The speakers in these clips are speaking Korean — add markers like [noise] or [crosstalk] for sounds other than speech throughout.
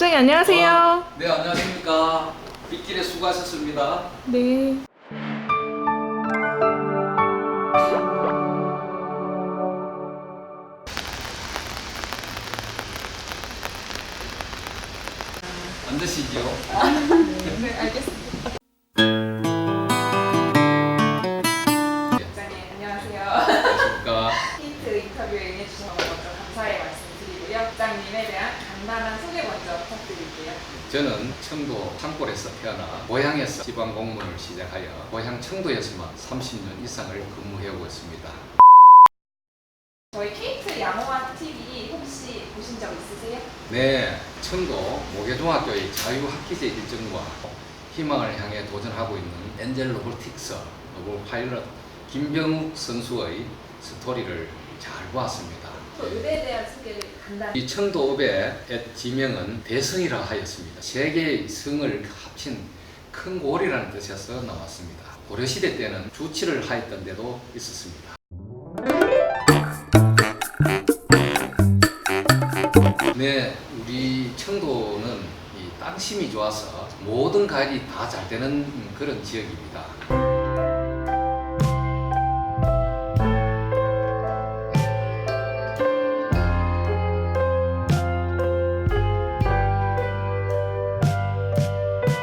부장님 안녕하세요. 네, 안녕하십니까. 빗길에 수고하셨습니다. 네. 앉으시죠. 네, 알겠습니다. 부장님 안녕하세요. 안녕하십니까. [laughs] 힌트 인터뷰에 응해주셔서 먼저 감사의 말씀드리고요. 부장님에 대한 간단한 소개 먼저 부탁드릴게요. 저는 청도 산골에서 태어나 고향에서 지방 공무원을 시작하여 고향 청도에서만 30년 이상을 근무해오고 있습니다. 저희 케이트 양호한 TV 혹시 보신 적 있으세요? 네, 청도 모계중학교의 자유학기제 일정과 희망을 향해 도전하고 있는 엔젤 로보틱스 로보 파일럿 김병욱 선수의 스토리를 잘 보았습니다. 또 의대에 대한 소개를 간단히 이 청도읍의 지명은 대성이라 하였습니다. 세 개의 성을 합친 큰 고을이라는 뜻에서 나왔습니다. 고려시대 때는 주치를 하였던 데도 있었습니다. 네, 우리 청도는 이 땅심이 좋아서 모든 과일이 다 잘 되는 그런 지역입니다.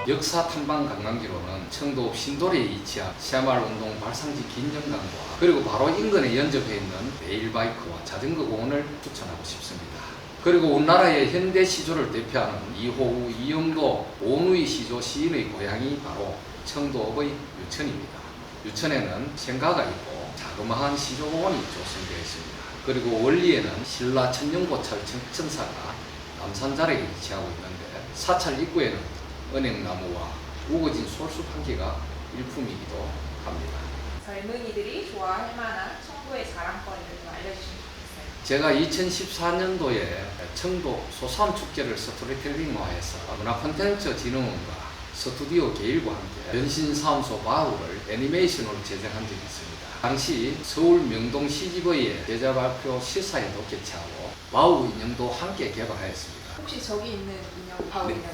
역사 탐방 관광지로는 청도 신도리에 위치한 시아말 운동 발상지 긴정강과 그리고 바로 인근에 연접해 있는 레일바이크와 자전거 공원을 추천하고 싶습니다. 그리고 우리나라의 현대 시조를 대표하는 이호우, 이영도, 오누이 시조 시인의 고향이 바로 청도읍의 유천입니다. 유천에는 생가가 있고 자그마한 시조공원이 조성되어 있습니다. 그리고 원리에는 신라 천년고찰 청천사가 남산자락에 위치하고 있는데 사찰 입구에는 은행나무와 우거진 솔숲 한 개가 일품이기도 합니다. 젊은이들이 좋아할 만한 청도의 자랑거리를 좀 알려주시면 좋겠어요. 제가 2014년도에 청도 소삼 축제를 스토리텔링화해서 문화 콘텐츠 진흥원과 스튜디오 게일과 함께 변신사무소 바우를 애니메이션으로 제작한 적이 있습니다. 당시 서울 명동 CGV의 제자 발표 시사에도 개최하고 바우 인형도 함께 개발하였습니다. 혹시 저기 있는 인형 바우 네. 인형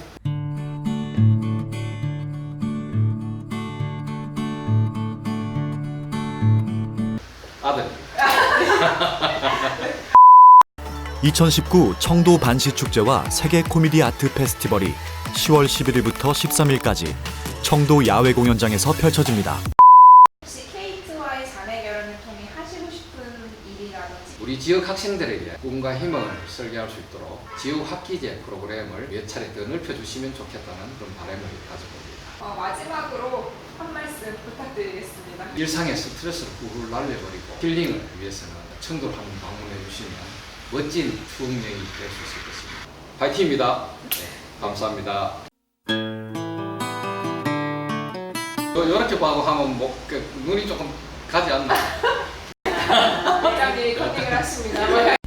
아들입니다. 2019 [laughs] 청도 반시 축제와 세계 코미디 아트 페스티벌이 10월 11일부터 13일까지 청도 야외 공연장에서 펼쳐집니다. 혹시 케이트와의 자매 결혼을 통해 하시고 싶은 일이라든지 우리 지역 학생들에게 꿈과 희망을 설계할 수 있도록 지역 학기제 프로그램을 몇 차례 더 넓혀주시면 좋겠다는 그런 바람을 가져봅니다. 어, 마지막으로 한 말씀 부탁드리겠습니다. 일상의 스트레스를 훌훌 날려버리고 힐링을 위해서는 청도를 한번 방문해 주시면 멋진 추억여행이 될 수 있을 것입니다. 파이팅입니다. 네, 감사합니다. 이렇게 봐고 하면 뭐, 그 눈이 조금 가지 않나? assumir.